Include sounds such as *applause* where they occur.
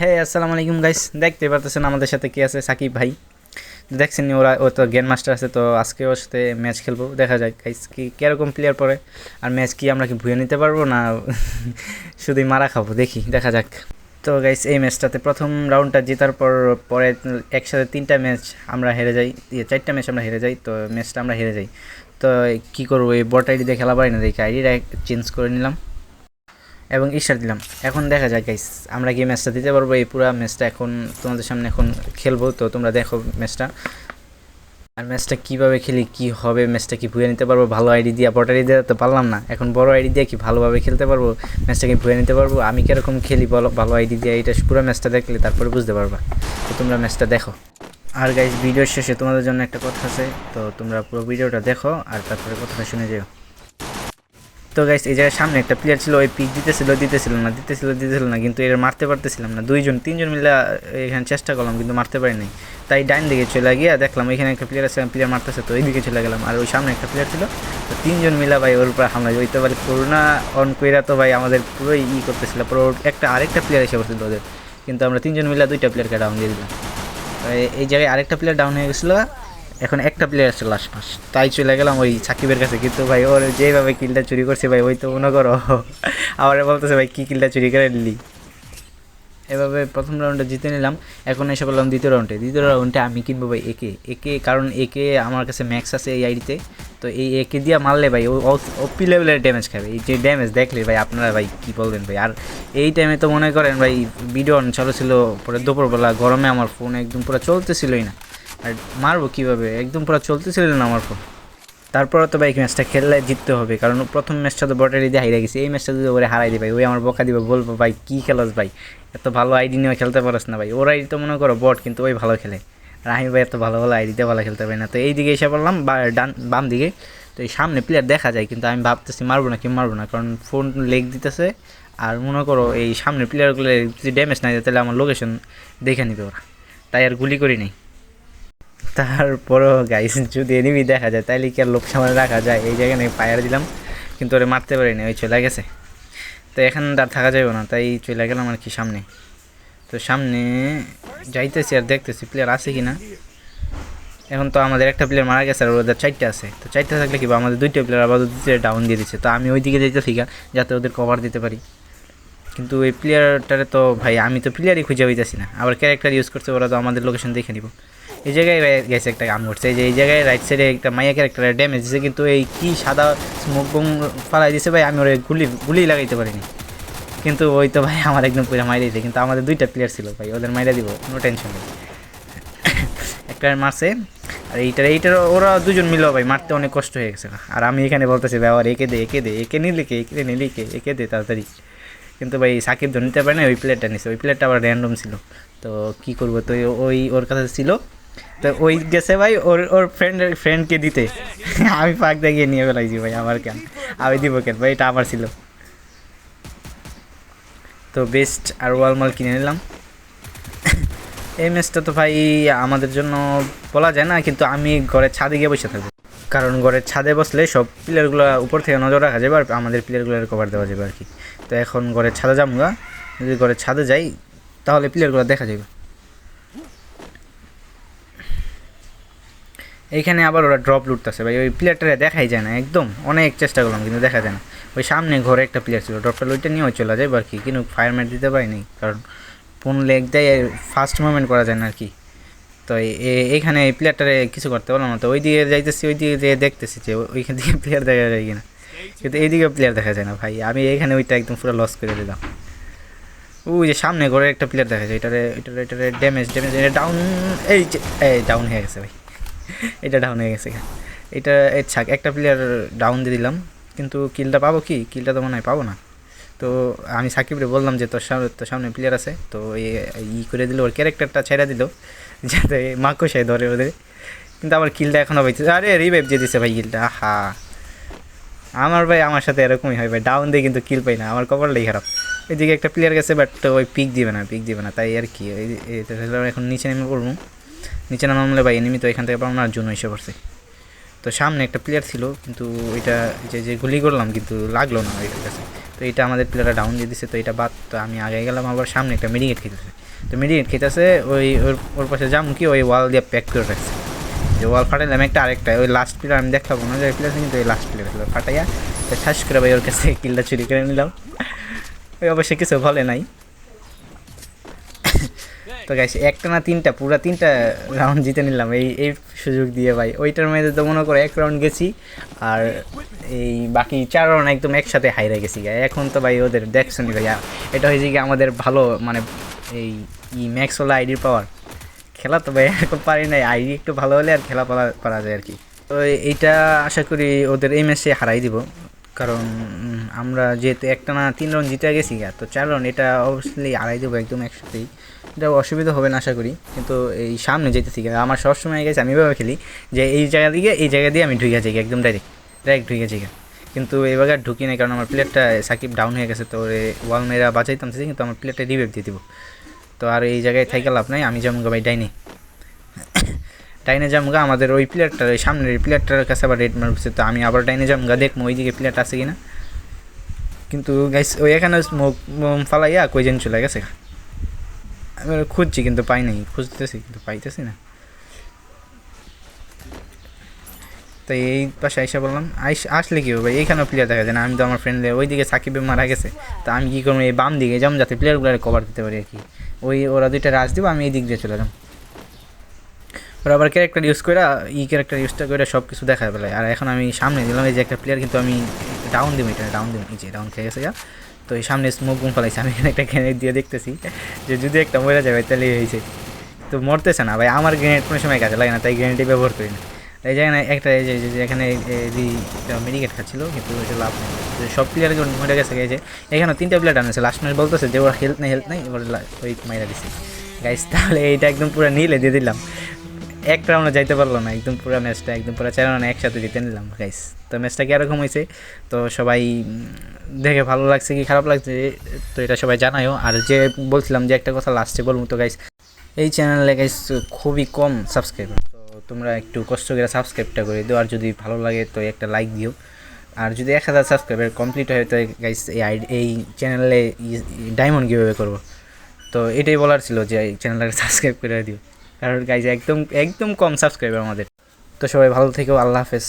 হ্যাঁ আসসালামু আলাইকুম গাইস দেখতে পারতেছেন আমাদের সাথে কি আছে? সাকিব ভাই। দেখছেন ওরা ও তো গেম মাস্টার আছে তো আজকে ওর সাথে ম্যাচ খেলব। দেখা যাক গাইস কি কীরকম প্লেয়ার পড়ে। আর ম্যাচ কি আমরা কি ভুয়ে নিতে পারব না *laughs* শুধুই মারা খাব? দেখি দেখা যাক। তো গাইস এই ম্যাচটাতে প্রথম রাউন্ডটা জেতার পর পরে একসাথে তিনটা ম্যাচ আমরা হেরে যাই। ইয়ে, চারটা ম্যাচ আমরা হেরে যাই তো ম্যাচটা আমরা হেরে যাই। তো কী করব? এই বট আইডি দিয়ে খেলা পারি না দেখি আইডিটা চেঞ্জ করে নিলাম। এবং ইশার দিলাম। এখন দেখা যাক গাইস আমরা কি ম্যাচটা দিতে পারব। এই পুরো ম্যাচটা এখন তোমাদের সামনে এখন খেলব, তো তোমরা দেখো ম্যাচটা আর ম্যাচটা কীভাবে খেলি, কি হবে ম্যাচটা কি ভুয়ে নিতে পারব? ভালো আইডি দিয়ে বট আইডি দিয়ে তো পারলাম না। এখন বড় আইডি দিয়ে কি ভালোভাবে খেলতে পারব? ম্যাচটা কি ভুয়ে নিতে পারব? আমি কীরকম খেলি বলো ভালো আইডি দিয়ে? এটা পুরো ম্যাচটা দেখলে তারপরে বুঝতে পারবা। তো তোমরা ম্যাচটা দেখো। আর গাইস ভিডিওর শেষে তোমাদের জন্য একটা কথা আছে। তো তোমরা পুরো ভিডিওটা দেখো আর তারপরে কথাটা শুনে যেও। তো গাইস এই জায়গায় সামনে একটা প্লেয়ার ছিল, ওই পিক দিতেছিল দিতেছিল না, দিতেছিল দিতেছিল না, কিন্তু এর মারতে পারতেছিলাম না। দুইজন, তিনজন মিলে এখানে চেষ্টা করলাম, কিন্তু মারতে পারি নাই। তাই ডাইন দিকে চলে গিয়ে দেখলাম এখানে একটা প্লেয়ার আছে প্লেয়ার মারতেছে, তো ওই দিকে চলে গেলাম। আর ওই সামনে একটা প্লেয়ার ছিল, তো তিনজন মিলা ভাই ওর উপর হামলা ওই তো ভাই করোনা অন কইরা তো ভাই আমাদের পুরোই ই করতেছিল। পুরো একটা আরেকটা প্লেয়ার এসে পড়ছিল ওদের। কিন্তু আমরা তিনজন মিলা দুইটা প্লেয়ারকে ডাউন দিয়ে দিলাম। এই জায়গায় আরেকটা প্লেয়ার ডাউন হয়ে গেছিল। এখন একটা প্লেয়ার লাস্ট মাস তাই চলে গেলাম ওই সাকিবের কাছে। কিন্তু ভাই, ওর যেভাবে কিলটা চুরি করছে ভাই, ওই তো মনে করো। আবার বলতেছে, ভাই, কী কিলটা চুরি করে নিলি? এভাবে প্রথম রাউন্ডে জিতে নিলাম। এখন এসে বললাম, দ্বিতীয় রাউন্ডে দ্বিতীয় রাউন্ডে আমি কিনবো ভাই একে একে কারণ একে আমার কাছে ম্যাক্স আছে এই আইডিতে তো। এই একে দিয়ে মারলে ভাই ওপি লেভেলের ড্যামেজ খাবে। এই যে ড্যামেজ দেখলে ভাই, আপনারা ভাই কী বলবেন ভাই? আর এই টাইমে তো মনে করেন ভাই ভিডিও অন চালু ছিল পরে দুপুরবেলা, গরমে আমার ফোন একদম পুরো চলতেছিলই না। আর মারবো কীভাবে? একদম পুরো চলতেছিল না আমার ফোন তারপরে তো ভাই ম্যাচটা খেললে জিততে হবে, কারণ প্রথম ম্যাচটা তো বটারি দিয়ে হারিয়ে গেছে। এই ম্যাচটা যদি ওরে হারাই দিই ভাই, ওই আমার বকা দিবে, বলব ভাই, কী খেলোস ভাই? এত ভালো আইডি নিয়ে খেলতে পারস না ভাই। ওরাই তো মনে করো বট, কিন্তু ওই ভালো খেলে। আর আমি ভাই এত ভালো ভালো আইডিতে ভালো খেলতে পারি না। তো এই দিকে এসে পড়লাম, বা ডান বাম দিকে। তো এই সামনে প্লেয়ার দেখা যায়, কিন্তু আমি ভাবতেছি মারবো না কি মারবো না, কারণ ফোন লেগ দিতেছে। আর মনে করো এই সামনে প্লেয়ারগুলো যদি ড্যামেজ না দেয়, তাহলে আমার লোকেশন দেখে নিবে ওরা। তাই আর গুলি করি নেই। তারপরও গাইস যদি এনিমি দেখা যায়, তাইলে কি আর লোক সামনে রাখা যায়? এই জায়গায় আমি ফায়ার দিলাম, কিন্তু ওরে মারতে পারিনি, ওই চলে গেছে। তো এখন আর থাকা যাবে না, তাই চলে গেলাম আর কি সামনে। তো সামনে যাইতেছি আর দেখতেছি প্লেয়ার আছে কি না এখন তো আমাদের একটা প্লেয়ার মারা গেছে আর ওদের চারটে আছে। তো চারটে থাকলে কি আমাদের দুইটা প্লেয়ার আবার দুটো ডাউন দিয়ে দিচ্ছে তো আমি ওই দিকে যাইতেছি গা, যাতে ওদের কভার দিতে পারি। কিন্তু এই প্লেয়ারটারে তো ভাই, আমি তো প্লেয়ারই খুঁজে পাইতেছি না। আবার ক্যারেক্টার ইউজ করছে, ওরা তো আমাদের লোকেশন দেখে নিব। এই জায়গায় গেছে একটা কাম করছে যে এই জায়গায় রাইট সাইডে একটা মাইয়া ক্যারেক্টারের ড্যামেজ দিছে, কিন্তু এই কি সাদা স্মোক বোম ফালাই দিছে ভাই, আমি ওরে গুলি গুলি লাগাইতে পারিনি। কিন্তু ওই তো ভাই আমার একদম পুরো মাইরে দিয়েছে কিন্তু আমাদের দুইটা প্লেয়ার ছিল ভাই, ওদের মাইরে দিব কোনো টেনশন নেই। *laughs* একটা মারছে, আর এইটার এইটার, ওরা দুজন মিলো ভাই, মারতে অনেক কষ্ট হয়ে গেছে। আর আমি এখানে বলতেছি আবার একে দে একে দে, একে নিলে কে, একে নিলে কে, একে দে তাড়াতাড়ি। কিন্তু ভাই, সাকিব তো নিতে পারে না ওই প্লেয়ারটা নিছে, ওই প্লেয়ারটা আবার র্যান্ডম ছিল। তো কি করব, তো ওই, ওর কাছে ছিল। তো ওই গেছে ভাই, ওর ওর ফ্রেন্ড ফ্রেন্ডকে দিতে। আমি পাক দেখিয়ে নিয়ে ফেলাইছি ভাই, আমার কেন? আমি দিব কেন ভাই? এটা আমার ছিল। তো বেস্ট আর ওয়ালমাল কিনে নিলাম। এই ম্যাচটা তো ভাই আমাদের জন্য বলা যায় না, কিন্তু আমি ঘরের ছাদে গিয়ে বসে থাকব। কারণ ঘরের ছাদে বসলে সব প্লেয়ারগুলো উপর থেকে নজর রাখা যাবে, আর আমাদের প্লেয়ারগুলোর কভার দেওয়া যাবে আর কি। তো এখন ঘরের ছাদে যাব যদি ঘরের ছাদে যাই, তাহলে প্লেয়ারগুলো দেখা যাবে। এইখানে আবার ওরা ড্রপ লুটতেছে ভাই, ওই প্লেয়ারটা দেখাই যায় না, একদম। অনেক চেষ্টা করলাম, কিন্তু দেখা যায় না। ওই সামনে ঘরে একটা প্লেয়ার ছিল ড্রপটা লুটে নিয়েও চলে যায় আর কি? কিন্তু ফায়ার ম্যাট দিতে পারিনি, কারণ ফোন লেগ দেয় ফার্স্ট মুভমেন্ট করা যায় না আর কি। তো এইখানে এই প্লেয়ারটারে কিছু করতে পারলাম না, তো ওই দিকে যাইতেছি, ওই দিকে যেয়ে দেখতেছি যে ওইখান থেকে *laughs* প্লেয়ার দেখা যায় কিনা। কিন্তু এইদিকে প্লেয়ার দেখা যায় না ভাই, আমি এইখানে ওইটা একদম পুরো লস করে দিলাম। ওই যে সামনে ঘরে একটা প্লেয়ার দেখা যায়, এটারে এটারে এটারে ড্যামেজ ড্যামেজ এটা ডাউন এই যে, এই ডাউন হয়ে গেছে ভাই। এটা ডাউন হয়ে গেছে এটা ছাক, একটা প্লেয়ার ডাউন দিয়ে দিলাম, কিন্তু কিলটা পাবো কি? কিলটা তো মনে হয় পাবো না। তো আমি সাকিবরে বললাম যে, তোর সামনে তোর সামনে প্লেয়ার আছে। তো ই করে দিল, ওর ক্যারেক্টারটা ছেড়ে দিল, *laughs* যাতে মাকসায় ধরে ওদের। কিন্তু আমার কিলটা এখনও পাইছে আরে রিভাইভ যে দিছে ভাই কিলটা হা আমার ভাই আমার সাথে এরকমই হয় ভাই ডাউন দিয়ে কিন্তু কিল পাই না, আমার কপালটাই খারাপ। এদিকে একটা প্লেয়ার গেছে বাট ওই পিক দিবে না পিক দিবে না, তাই আর কি। এখন নিচে নেমে পড়ব। নিচে নামলে ভাই এনিমি তো এখান থেকে পাবো না জন্য এসে পড়ছে। তো সামনে একটা প্লেয়ার ছিল, কিন্তু ওইটা যে যে গুলি করলাম কিন্তু লাগল না ওইটার কাছে। তো এটা আমাদের প্লেয়াররা ডাউন দিয়ে দিছে, তো এটা বাদ, তো আমি আগে গেলাম, আবার সামনে একটা মেডিকেট খেতেছে। তো মেডিকেট খেতেছে, ওই ওর ওর পাশে যাম কি, ওই ওয়াল দিয়ে প্যাক করে রাখছে। যে ওয়াল ফাটাইলাম একটা আরেকটা, ওই লাস্ট প্লেয়ার আমি দেখাবো না, যে প্লেয়ার কিন্তু ওই লাস্ট প্লেয়ার ফাটাইয়া, তো ঠাস করে ভাই ওর কাছে *laughs* কিলটা চুরি করে নিলাম। ওই অবশ্যই কিছু বলে নাই। তো গাইস একটা না তিনটা, পুরা তিনটা রাউন্ড জিতে নিলাম। এই এই সুযোগ দিয়ে ভাই। ওইটার মধ্যে তো মনে করো এক রাউন্ড গেছি, আর এই বাকি চার রাউন্ড একদম একসাথে হাইরে গেছি গাই এখন তো ভাই ওদের দেখছনি ভাইয়া? এটা হয়েছে কি আমাদের ভালো মানে এই ই ম্যাক্স হলো আইডির পাওয়ার। খেলা তো ভাই এখন পারি নাই। আইডি একটু ভালো হলে আর খেলা পারা পারা যায় আর কি। তো এইটা আশা করি ওদের এই ম্যাচে হারাই দিব। কারণ আমরা যেহেতু একটা না তিন রাউন্ড জিতে গেছি গা, তো চার রাউন্ড এটা অবশ্যই আড়াই দেবো একদম একসাথেই। এটা অসুবিধা হবে না আশা করি, কিন্তু এই সামনে যেতেছি গা। আমার সবসময় গেছে, আমি এভাবে খেলি যে এই জায়গা দিকে এই জায়গা দিয়ে আমি ঢুকে যাই একদম ডাইরেক্ট ডাইরেক্ট ঢুকে যাই। কিন্তু এবার আর ঢুকি নাই কারণ আমার প্লেয়ারটা সাকিব ডাউন হয়ে গেছে, তো ওয়াল মেরা বাঁচাইতাম, কিন্তু আমার প্লেয়ারটা রিভেভ দিয়ে দিব। তো আর এই জায়গায় থাইকে লাভ নাই, আমি যেমন ভাই, ডাইনে। ডাইনে জামগা আমাদের ওই প্লেয়ারটার ওই সামনের প্লেয়ারটার কাছে আবার রেড মারছে তো আমি আবার ডাইনে জামগা দেখব ওই দিকে প্লেয়ারটা আছে কিনা। কিন্তু গাইস ওই এখানে স্মোক ফালাইয়া কই যেন চলে গেছে আমি খুঁজছি কিন্তু পাই নাই, খুঁজতেছি কিন্তু পাইতেছি না। তো এই পাশে আইসা বললাম, আইস, আসলে কি হবে? এইখানেও প্লেয়ার দেখা যায় না। আমি তো আমার ফ্রেন্ডদের ওই দিকে সাকিবে মারা গেছে। তো আমি কী করব? এই বাম দিকে যেমন যাতে প্লেয়ারগুলো কভার দিতে পারি আর কি। ওই, ওরা দুইটা রাজ দিব, আমি এই দিক দিয়ে চলে যাম। ওরা আবার ক্যারেক্টার ইউজ করে ই ক্যারেক্টার ইউজটা করে সব কিছু দেখা পেলায় আর এখন আমি সামনে দিলাম, এই যে একটা প্লেয়ার কিন্তু আমি ডাউন দিব এটা ডাউন দিব যে ডাউন খেয়ে গেছে তো এই সামনে স্মোক গুম ফেলাইছে, আমি এখানে একটা গ্রেনেড দিয়ে দেখতেছি। যে যদি একটা মরে যাবে তাহলে হয়েছে। তো মরতেছে না ভাই, আমার গ্রেনেড কোনো সময় কাজে লাগে না, তাই গ্রেনেডই ব্যবহার করি না। এই জায়গায় একটা, এই যে এখানে মেডিকেট খাচ্ছিল, কিন্তু এটা লাভ নেই। সব প্লেয়ার মরে গেছে যে এখানে তিনটা প্লেয়ার আনেছে লাস্ট ম্যাচ বলতেছে যে ওর হেলথ নেই হেলথ নেই এবার ওই মাইরা দিছে। গাইস তাহলে এইটা একদম পুরো নীলে দিয়ে দিলাম। এক রাউন্ডে যাইতে পারল না, একদম পুরো ম্যাচটা একদম পুরো চার রাউন্ডে একসাথে জিতে নিলাম গাইস তো ম্যাচটা কি এরকম হয়েছে তো সবাই দেখে ভালো লাগছে কি খারাপ লাগছে, তো এটা সবাই জানায়ও। আর যে বলছিলাম যে একটা কথা লাস্টে বলব তো গাইস এই চ্যানেলে গাইস খুবই কম সাবস্ক্রাইবার তো তোমরা একটু কষ্ট করে সাবস্ক্রাইবটা করে দিও, আর যদি ভালো লাগে, তো একটা লাইক দিও। আর যদি এক হাজার সাবস্ক্রাইবার কমপ্লিট হয়, তো গাইস এই এই চ্যানেলে ডায়মন্ড কীভাবে করব। তো এটাই বলার ছিল যে, এই চ্যানেলটাকে সাবস্ক্রাইব করে দিও। কারণ গাইজ একদম একদম কম সাবস্ক্রাইবার আমাদের। তো সবাই ভালো থেকো আল্লাহ হাফেজ।